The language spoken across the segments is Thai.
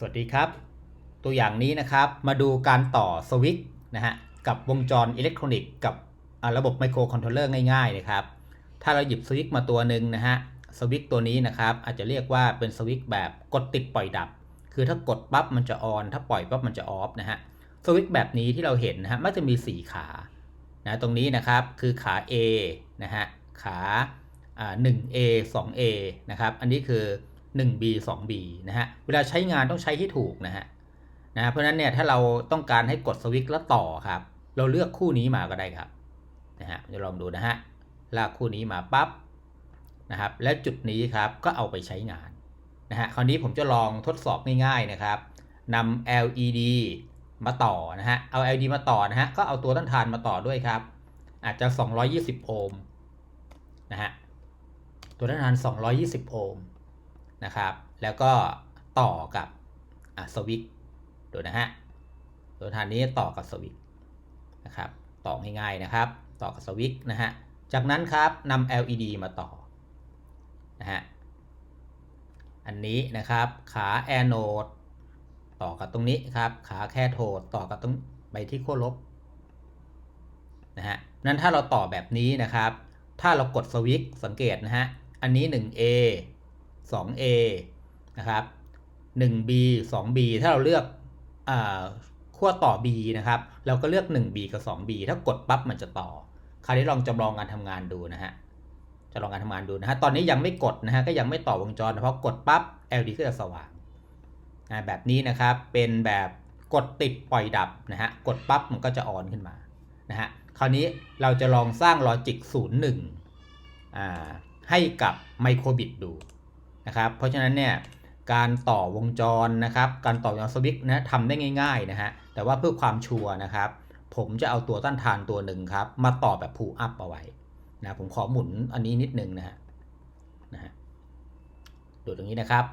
สวัสดีครับ ตัวอย่างนี้นะครับมาดูการต่อสวิตช์นะฮะกับวงจรอิเล็กทรอนิกส์กับระบบไมโครคอนโทรลเลอร์ง่ายๆนะครับ ถ้าเราหยิบสวิตช์มาตัวหนึ่งนะฮะสวิตช์ตัวนี้นะครับ อาจจะเรียกว่าเป็นสวิตช์แบบกดติดปล่อยดับ คือถ้ากดปั๊บมันจะออน ถ้าปล่อยปั๊บมันจะออฟนะฮะสวิตช์แบบนี้ที่เราเห็นนะฮะมันจะมี 4 ขานะตรงนี้นะครับคือขา A นะฮะขาอ่า 1A 2A นะครับ อันนี้คือ 1B 2B นะฮะ เวลาใช้งานต้องใช้ให้ถูกนะฮะนะเพราะฉะนั้นเนี่ยถ้าเราต้องการให้กดสวิตช์แล้วต่อครับ เราเลือกคู่นี้มาก็ได้ครับนะฮะจะลองดูนะฮะลากคู่นี้มาปั๊บนะครับ และจุดนี้ครับก็เอาไปใช้งานนะฮะคราวนี้ผมจะลองทดสอบง่ายๆนะครับนำ LED มาต่อนะฮะเอา LED มาต่อนะฮะก็เอาตัวต้านทานมาต่อด้วยครับ อาจจะ 220 โอห์มนะฮะตัวต้านทาน 220 โอห์ม นะครับ แล้วก็ต่อกับสวิตดูนะฮะตัวทานนี้ต่อกับสวิตนะครับต่อง่ายๆนะครับ ต่อกับสวิตนะฮะจากนั้นครับนำ LED มาต่อนะฮะอันนี้นะครับขาแอนโดต่อกับตรงนี้ครับขาแคโทดต่อกับตรงไปที่ขั้วลบนะฮะนั้นถ้าเราต่อแบบนี้นะครับ ถ้าเรากดสวิตสังเกตนะฮะอันนี้ 1A 2A นะครับ 1B 2B ถ้าเราเลือกขั้วต่อ B นะครับ เราก็เลือก 1B กับ 2B ถ้ากดปั๊บมันจะต่อ คราวนี้ลองจำลองการทำงานดูนะฮะจะลองการทำงานดูนะฮะ ตอนนี้ยังไม่กดนะฮะ ก็ยังไม่ต่อวงจรเพราะกดปั๊บ LED ก็จะสว่างแบบนี้นะครับ เป็นแบบกดติดปล่อยดับนะฮะ กดปั๊บมันก็จะออนขึ้นมานะฮะ คราวนี้เราจะลองสร้างลอจิก 01อ่าให้กับไมโครบิตดู นะครับเพราะฉะนั้นเนี่ยการต่อวงจรนะครับการต่อวงจรสวิตช์นะทำได้ง่ายๆนะฮะแต่ว่าเพื่อความชัวร์นะครับผมจะเอาตัวต้านทานตัวหนึ่งครับมาต่อแบบพูอัพเอาไว้นะผมขอหมุนอันนี้นิดนึงนะฮะนะฮะดูตรงนี้นะครับ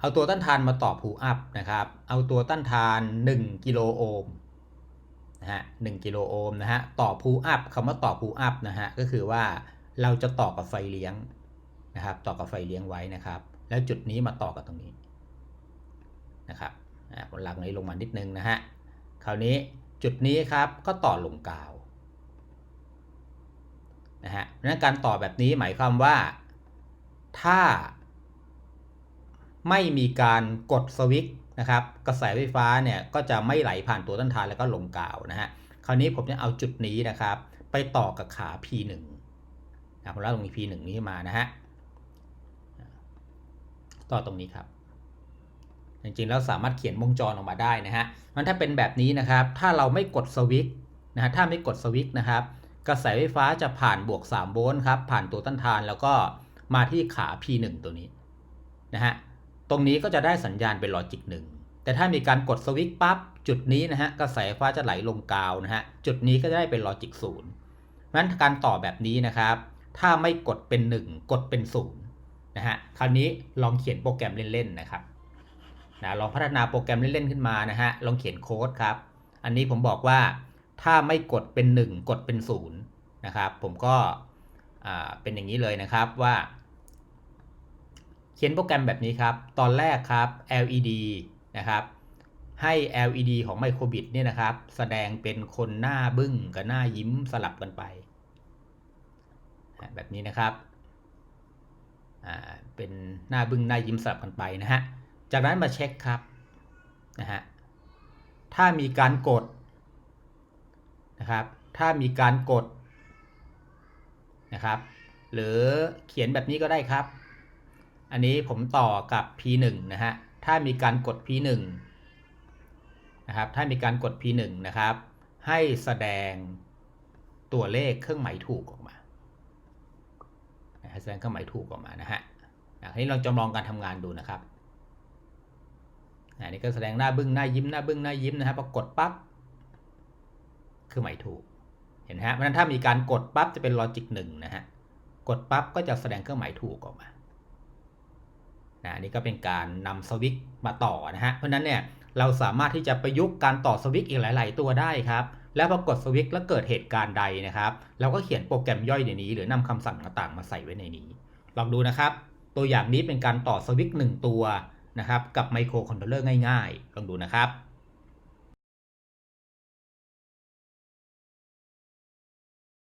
เอาตัวต้านทานมาต่อพูอัพนะครับเอาตัวต้านทาน 1กิโลโอห์มนะฮะ1กิโลโอห์มนะฮะต่อพูอัพคำว่าต่อพูอัพนะฮะก็คือว่าเราจะต่อกับไฟเลี้ยง นะครับ ต่อกับไฟเลี้ยงไว้นะครับ แล้วจุดนี้มาต่อกับตรงนี้นะครับผลลัพธ์นี้ลงมานิดนึงนะฮะคราวนี้จุดนี้ครับก็ต่อลงกาวนะฮะนั้นการต่อแบบนี้หมายความว่า ถ้า ไม่มีการกดสวิตช์นะครับ กระแสไฟฟ้าเนี่ยก็จะไม่ไหลผ่านตัวต้านทานแล้วก็ลงกาวนะฮะคราวนี้ผมจะเอาจุดนี้นะครับ ไปต่อกับขา P1 นะผมเล่าตรงนี้ P1 นี้มานะฮะ ต่อตรงนี้ครับจริงๆแล้วสามารถเขียนวงจรออกมาได้นะฮะมันถ้าเป็นแบบนี้นะครับ ถ้าเราไม่กดสวิตช์นะฮะถ้าไม่กดสวิตช์นะครับ กระแสไฟฟ้าจะผ่านบวก 3 โวลต์ครับ ผ่านตัวต้านทานแล้วก็มาที่ขา P1 ตัวนี้นะฮะ ตรงนี้ก็จะได้สัญญาณเป็นลอจิกหนึ่ง แต่ถ้ามีการกดสวิตช์ปั๊บจุดนี้นะฮะกระแสไฟฟ้าจะไหลลงกาวนะฮะจุดนี้ก็จะได้เป็นลอจิกศูนย์เพราะฉะนั้นการต่อแบบนี้นะครับ ถ้าไม่กดเป็น 1 กดเป็น0น นะฮะคราวนี้ลองเขียนโปรแกรมเล่นๆนะครับนะลองพัฒนาโปรแกรมเล่นๆขึ้นมานะฮะลองเขียนโค้ดครับ อันนี้ผมบอกว่าถ้าไม่กดเป็น 1 กดเป็น0นะครับผมก็เป็นอย่างนี้เลยนะครับว่า เขียนโปรแกรมแบบนี้ครับ ตอนแรกครับ LED นะครับให้ LED ของ Microbit เนี่ยนะครับ แสดงเป็นคนหน้าบึ้งกับหน้ายิ้มสลับกันไป แบบนี้นะครับ เป็นหน้าบึ้งหน้ายิ้มสลับกันไปนะฮะ จากนั้นมาเช็คครับนะฮะ ถ้ามีการกดนะครับ ถ้ามีการกดนะครับ หรือเขียนแบบนี้ก็ได้ครับ อันนี้ผมต่อกับ P1 นะฮะ ถ้ามีการกด P1 นะครับ ถ้ามีการกด P1 นะครับ ให้แสดงตัวเลขเครื่องหมายถูกออกมา แสดงเครื่องหมายถูกออกมานะฮะอันนี้ลองจำลองการทำงานดูนะครับอันนี้ก็แสดงหน้าบึ้งหน้ายิ้มหน้าบึ้งหน้ายิ้มนะครับพอกดปั๊บคือหมายถูก เห็นฮะเพราะฉะนั้นถ้ามีการกดปั๊บจะเป็นลอจิกหนึ่งนะฮะกดปั๊บก็จะแสดงเครื่องหมายถูกออกมานะนี่ก็เป็นการนำสวิตมาต่อนะฮะเพราะฉะนั้นเนี่ยเราสามารถที่จะประยุกต์การต่อสวิตอีกหลาย ๆ ตัวได้ครับ แล้วพอกดสวิตช์แล้วเกิดเหตุการณ์ใดนะครับ เราก็เขียนโปรแกรมย่อยในนี้ หรือนำคำสั่งต่างๆ มาใส่ไว้ในนี้ ลองดูนะครับ ตัวอย่างนี้เป็นการต่อสวิตช์หนึ่งตัวนะครับกับไมโครคอนโทรลเลอร์ง่ายๆ ลองดูนะครับ